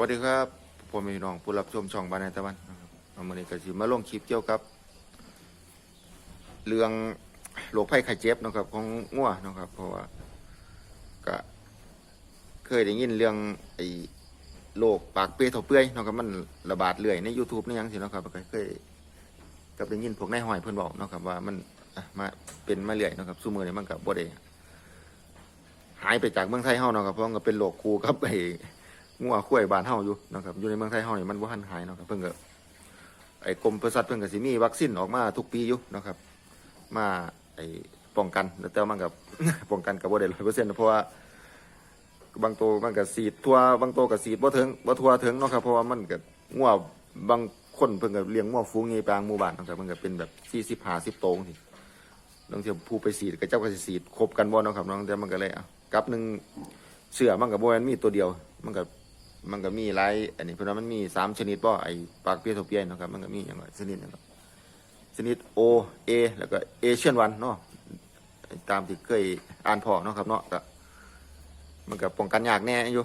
วัสดีครับผมพี่น้องผู้รับชมช่องบ้านในตะวันนะครับเอามือนี้ก็สิมาลงคลิปเกี่ยวกับ เรื่องโรคภัยไข้เจ็บนะครับ ของงัวนะครับ เพราะว่าก็เคยได้ยินเรื่องไอ้โรคปากเปื่อยเถาเปื่อยนะครับมันระบาดเรื่อยใน YouTube นี่ยังสินะครับก็เคยก็ได้ยินพวกนายห้อยเพิ่นบอกนะครับ ว่ามันอะมาเป็นมาเรื่อยนะครับซุมือนี้มันก็บ่ได้หายไปจากเมืองไทยเฮานะครับเพราะมันก็เป็นโรคคู่กับไอ้ งัวข้วยบ้านเฮาอยู่นะครับอยู่ในเมืองไทยเฮานี่มันบ่ทันหายเนาะครับเพิ่นก็ไอ้กรมปศุสัตว์เพิ่นก็สิมีวัคซีนออกมาทุกปีอยู่นะครับ มาไอ้ป้องกันแต่ว่ามันก็ป้องกันก็บ่ได้100%เซ็นต์เพราะว่าบางตัวมันก็สีดทัวบางตัวก็สีดบ่ถึงบ่ทัวถึงเนาะครับเพราะว่ามันก็งัวบางคนเพิ่นก็เลี้ยงงัวฝูงใหญ่ปางหมู่บ้านนะครับมันก็เป็นแบบ40 50โตวนี่บางทีผู้ไปสีดก็เจ้าก็สิสีดครบกันบ่เนาะครับเนาะแต่มันก็เลยอะกับหนึ่งเสือมันก็บ่แม่นมีตัวเดียว มันก็ มันก็มีหลายอันนี้เพราะว่ามันมีสามชนิดป่ะไอปากเปียโทเปียเนาะครับมันก็มีอย่างไรชนิดนะครับชนิดโอเอแล้วก็เอเชียนวันเนาะตามที่เคยอ่านพอเนาะครับเนาะก็มันก็ป้องกันยากแน่อยู่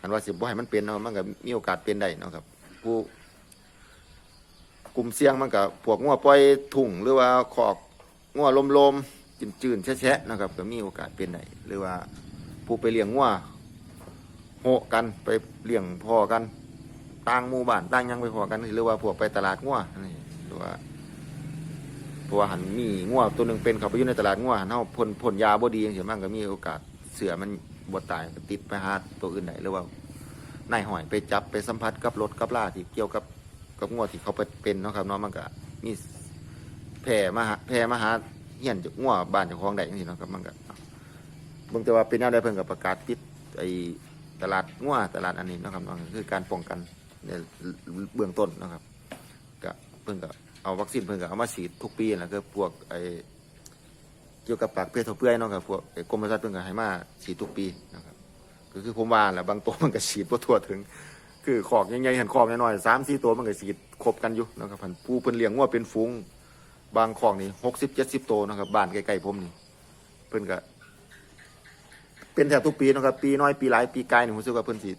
หันว่าสิบ่ให้มันเป็นเนาะมันก็มีโอกาสเป็นได้เนาะครับผู้กลุ่มเสี่ยงมันก็พวกงัวปล่อยถุงหรือว่าขอกงัวลมๆจืนๆแฉะๆนะครับก็มีโอกาสเป็นได้หรือว่าผู้ไปเลี้ยงงัว โหกันไปเลี้ยงพ่อกันต่างหมู่บ้านต่างยังไปพอกันหรือว่าพวกไปตลาดงัวนี่หรือว่าเพราะว่าหันมีงัวตัวหนึ่งเป็นเขาไปอยู่ในตลาดงัวหันเฮาพ่นพ่นยาบ่ดีอย่างเสียมันก็มีโอกาสเสือมันบ่ตายติดไปหาตัวอื่นไหนหรือว่านายหอยไปจับไปสัมผัสกับรถกับลาที่เกี่ยวกับกับงัวที่เขาไปเป็นเนาะครับเนาะมันก็มีแผ่มาหาแผ่มาหาเฮียนจากงัวบ้านเจ้าของได้จังซี่เนาะครับมันก็เบิ่งแต่ว่าเป็นแนวใดเพิ่นก็ประกาศปิดไอ้ ตลาดงัวตลาดอันนี้นะครับเนาะคือการป้องกันในเบื้องต้นนะครับก็เพิ่นก็เอาวัคซีนเพิ่นก็เอามาฉีดทุกปีนะคือพวกไอเกี่ยวกับปากเปื้อยทั่วเปื่อยเนาะครับพวกไอ้กรมปศุสัตว์เพิ่นก็ให้มาฉีดทุกปีนะครับก็คือผมว่าแหละบางตัวมันก็ฉีดบ่ทั่วถึง คือขอกใหญ่ๆหันขอกน้อยๆสามสี่ตัวมันก็ฉีดครบกันอยู่นะครับพันผู้เพิ่นเลี้ยงงัวเป็นฝูงบางขอกนี่หกสิบเจ็ดสิบตัวนะครับบ้านใกล้ๆผมนี่เพิ่นก็ เป็นแทบทุกปีนะครับ ปีน้อยปีหลายปีกายนี่ผมรู้สึกว่าเพิ่นสิ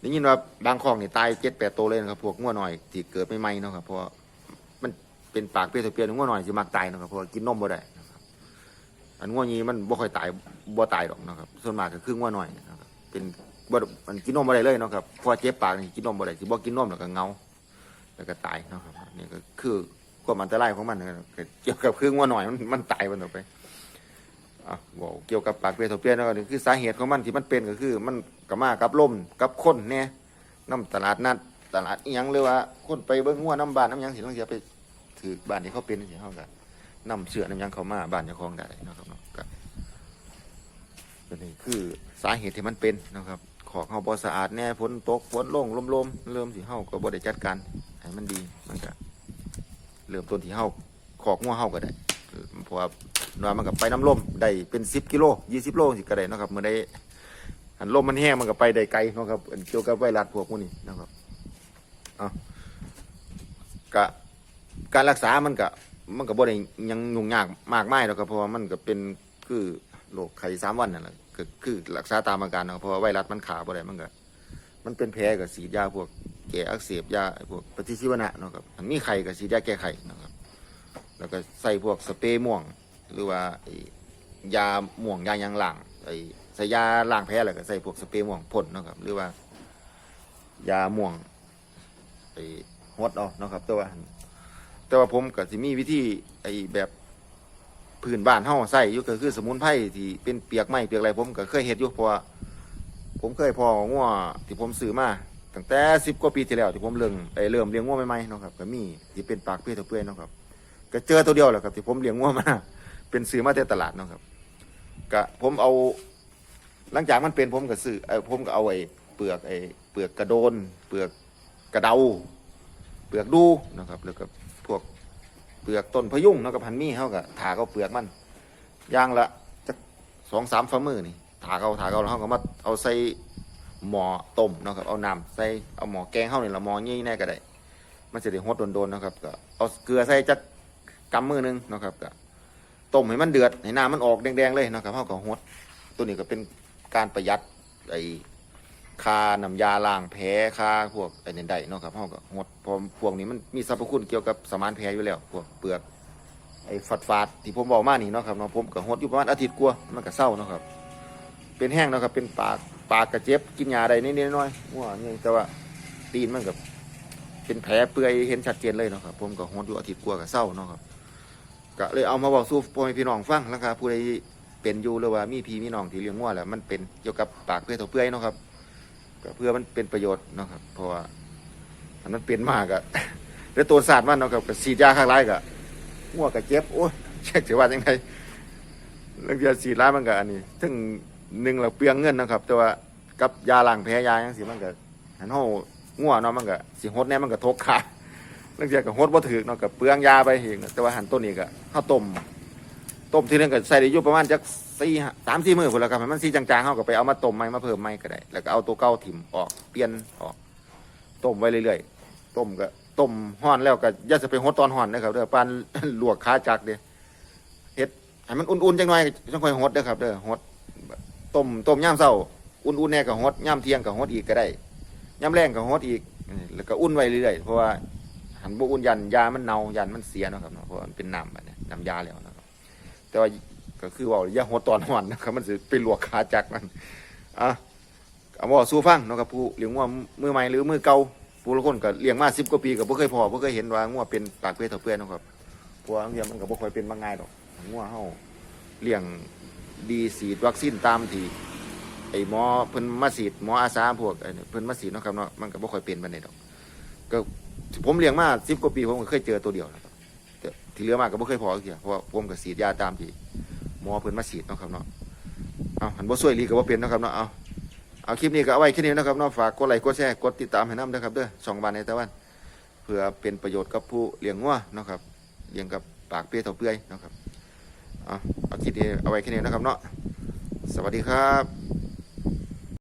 ได้ยินว่าบางคลองนี่ตายเจ็ดแปดตัวเลยนะครับพวกงัวหน่อยที่เกิดใหม่ๆเนาะครับเพราะมันเป็นปากเปียวเปียวงัวหน่อยสิมักตายเนาะครับเพราะว่ากินนมบ่ได้นะครับอันงัวนี้มันบ่ค่อยตายบ่ตายหรอกนะครับ ส่วนมากก็คืองัวหน่อยนะครับเป็นบ่มันกินนมบ่ได้เลยเนาะครับเพราะเจ็บปากนี่กินนมบ่ได้สิบ่กินนมแล้วก็เงาแล้วก็ตายเนาะครับนี่ก็คือความอันตรายของมันนะครับเกี่ยวกับคืองัวหน่อยมันมันตายมันออกไป อะบอกเกี่ยวกับปากเปียโทเปียนะก็คือสาเหตุของมันที่มันเป็นก็คือ มันกับมากับลมกับคนเนี่ยน้ำตลาดนัดตลาดอีหยังเลยว่า คนไปเบิ้งงัวน้ำบานน้ำยังสิต้องเสียไปถือบ้านที่เขาเป็นสิเขากันนำเสือน้ำยังเขามาบ้านเจ้าของได้นะครับเนาะก็นี่คือสาเหตุที่มันเป็นนะครับของเขาบอสะอาดแน่ฝนตกฝนลงลมลมๆเริ่มสิเฮาก็บ่ได้จัดการให้มันดีมันก็เริ่มต้นที่เฮาขอกงัวเฮาก็ได้ เพราะว่าว่ามันก็ไปน้ำลมได้เป็นสิบกิโลยี่สิบโลสิก็ได้นะครับเมื่อได้หันลมมันแห้งมันก็ไปได้ไกลนะครับอันเกี่ยวกับไวรัสพวกนี้นะครับเอากะการรักษามันก็มันก็บ่ได้ยังยุ่งยากมากมายหรอกครับเพราะว่ามันก็เป็นคือโรคไข้สามวันนั่นแหละก็คือรักษาตามอาการนะเพราะว่าไวรัสมันขาบ่ได้มันก็มันเป็นแผลก็ฉีดยาพวกแก้อักเสบยาพวกปฏิชีวนะนะครับอันมีไข้ก็ฉีดยาแก้ไข้นะครับ แล้วก็ใส่พวกสเปรย์ม่วง หรือว่ายาม่วงยายังหลังไอ้ใส่ยาล้างแผลแล้วก็ใส่พวกสเปรย์ม่วงพ่นนะครับ หรือว่ายาม่วงไอ้ฮดเอานะครับแต่ว่าแต่ว่าผมก็สิมีวิธีไอ้แบบพื้นบ้านเฮาใส่อยู่ก็คือสมุนไพรที่เป็นเปียกไม้เปียกอะไรผมก็เคยเฮ็ดอยู่เพราะว่าผมเคยพองัวที่ผมซื้อมาตั้งแต่สิบกว่าปีที่แล้วที่ผมเริ่มไอ้เริ่มเลี้ยงงัวใหม่ๆนะครับก็มีที่เป็นปากเปื้อยวเปื่อยนะครับ ก็เจอตัวเดียวแหละครับ ที่ผมเลี้ยงงัวมาเป็นซื้อมาแต่ตลาดเนาะครับก็ผมเอา หลังจากมันเป็นผมก็ซื้อเออผมก็เอาไอ้เปลือกไอ้เปลือกกระโดน เปลือกกระเดา เปลือกดูนะครับแล้วก็พวกเปลือกต้นพยุงเนาะกับพันมี่เขาก็ถาเขาเปลือกมันย่างละจักสองสามฝ่ามือนี่ถาเขาถาเขาแล้วเขาก็มาเอาใส่หม้อต้มนะครับเอาน้ำใส่เอาหม้อแกงเข้านี่ยละหม้อยี่แน่ก็ได้ มันจะได้ฮดโดนๆนะครับก็เอาเกลือใส่จัก กำมือหนึงเนาะครับก็ต้มให้มันเดือดให้น้ำมันออกแดงๆเลยเนาะครับเท่ากับฮดตัวนี้ก็เป็นการประหยัดไอ้คาน้ำยาล้างแผลคาพวกไอ้นี่ได้เนาะครับเฮาก็หดพอพวกนี้มันมีสรรพคุณเกี่ยวกับสมานแผลอยู่แล้วพวกเปลือกไอ้ฝาดที่ผมบอกมานี่เนาะครับเนาะผมก็หดอยู่ประมาณอาทิตย์กว่ามันก็เศร้าเนาะครับ เป็นแห้งเนาะครับเป็นปากปากกระเจ็บกินยาได้นิดๆน้อยๆง่วงนี่แต่ว่าตีนมันกับเป็นแผลเปื่อยเห็นชัดเจนเลยเนาะครับผมก็หดอยู่อาทิตย์กว่าก็เศร้าเนาะครับ ก็เลยเอามาบอกสู่พ่อแม่พี่น้องฟังแล้วครับผู้ใดเป็นอยู่หรือว่ามีพี่มีน้องที่เลี้ยงง่วแล้วมันเป็นเกี่ยวกับปากเปื่อตัวเปื่อยเนาะครับก็เพื่อมันเป็นประโยชน์เนาะครับเพราะว่าอันนั้นเป็นมากอะแล้วตัวศาสตร์มันเนาะครับก็ฉีดยาข้างไรก็ง่วก็เจ็บโอ้ยเช็คสิว่าจังไงเรื่องยาสีร้ายมันก็อันนี้ถึงหนึ่งเราเปลืองเงินนะครับ แต่ว่ากับยาล้างแผลยาอย่างสิมันก็หันห้ง่วเนาะมันก็สิหดแน่มันก็ทกขา เรื่องเดียวกับหดบ่ถือเนาะกับเปลืองยาไปเองแต่ว่าหันต้นนี้ก็ข้าวต้มต้มทีนึงก็ใส่ได้อยู่ประมาณจักสี่สามสี่มื้อพุ่นแล้วครับให้มันสีจางๆเฮาก็ไปเอามาต้มใหม่มาเพิ่มใหม่ก็ได้ แล้วก็เอาตัวเก่าถิ่มออกเปลี่ยนออกต้มไว้เรื่อยๆต้มก็ต้มห้อนแล้วก็อย่าจะไปหดตอนห้อนนะครับเด้อปานลวกขาจักเด้เฮ็ดให้มันอุ่นๆจังหน่อยจังค่อยหดเด้อครับเด้อหดต้มต้มย่ามเช้าอุ่นๆแน่ก็หดย่ามเที่ยงก็หดอีกก็ได้ย่ามแรงก็หดอีก แล้วก็อุ่นไว้เรื่อยๆเพราะว่า หันบอุ่นยันยามันเน่ายันมันเสียเนาะครับเนาะเพราะมันเป็นน้ำแบบนี้น้ำยาแล้วนะครับแต่ว่าก็คือว่าอย่าหดตอนหอนนะครับมันสิไปลวกขาจักมันอะเอาบ่สู้ฟังเนาะครับผู้เลี้ยงงัวมือใหม่หรือมือเก่าผู้ละคนก็เลี้ยงมา10กว่าปีก็บ่เคยพอบ่เคยเห็นว่างัวเป็นปากเปื้อยเท่าเปื้อยเนะครับพว่าบางทีมันก็บ่ค่อยเป็นบางง่ายดอกงัวเฮาเลี้ยงดีฉีดวัคซีนตามที่ไอ้หมอเพิ่นมาฉีดหมออาสาพวกไอเพิ่นมาฉีดเนาะครับเนาะมันก็บ่ค่อยเป็นปานใดดอก ก็ ผมเลี้ยงมา10กว่าปีผมก็เคยเจอตัวเดียวนะครับแต่ที่เหลือมาก็บ่เคยพออีกเทียเพราะว่าผมก็ฉีดยาตามที่หมอเพิ่นมาฉีดเนาะครับเนาะเอาหันบ่ช่วยลีก็บ่เป็นเนาะครับเนาะเอาเอาคลิปนี้ก็เอาไว้แค่นี้นะครับเนาะฝากกดไลค์กดแชร์กดติดตามให้น้ำด้วยครับเด้อสองบานในตะวันเพื่อเป็นประโยชน์กับผู้เลี้ยงงัวเนาะครับเลี้ยงกับปากเปียเท่าเปื่อยเนาะครับเอาเอาคลิปนี้เอาไว้แค่นี้นะครับเนาะสวัสดีครับ